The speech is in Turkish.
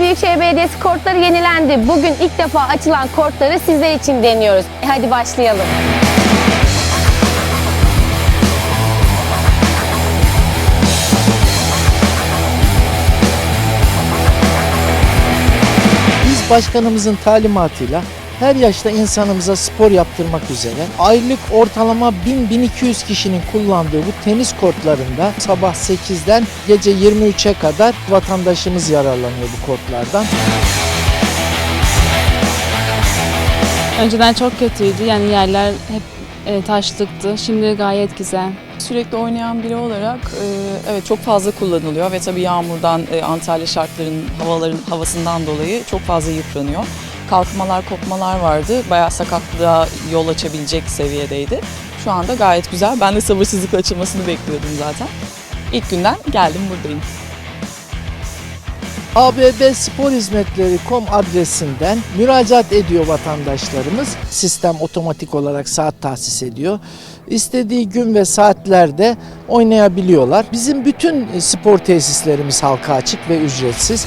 Büyükşehir Belediyesi kortları yenilendi. Bugün ilk defa açılan kortları sizler için deniyoruz. E, hadi başlayalım. Biz başkanımızın talimatıyla her yaşta insanımıza spor yaptırmak üzere aylık ortalama 1000-1200 kişinin kullandığı bu tenis kortlarında sabah 8'den gece 23'e kadar vatandaşımız yararlanıyor bu kortlardan. Önceden çok kötüydü. Yani yerler hep e, taşlıktı. Şimdi gayet güzel. Sürekli oynayan biri olarak e, evet çok fazla kullanılıyor ve tabii yağmurdan, e, Antalya şartlarının, havaların havasından dolayı çok fazla yıpranıyor. Kalkmalar, kopmalar vardı. Bayağı sakatlığa yol açabilecek seviyedeydi. Şu anda gayet güzel. Ben de sabırsızlıkla açılmasını bekliyordum zaten. İlk günden geldim buradayım. abbsporhizmetleri.com adresinden müracaat ediyor vatandaşlarımız. Sistem otomatik olarak saat tahsis ediyor. İstediği gün ve saatlerde oynayabiliyorlar. Bizim bütün spor tesislerimiz halka açık ve ücretsiz.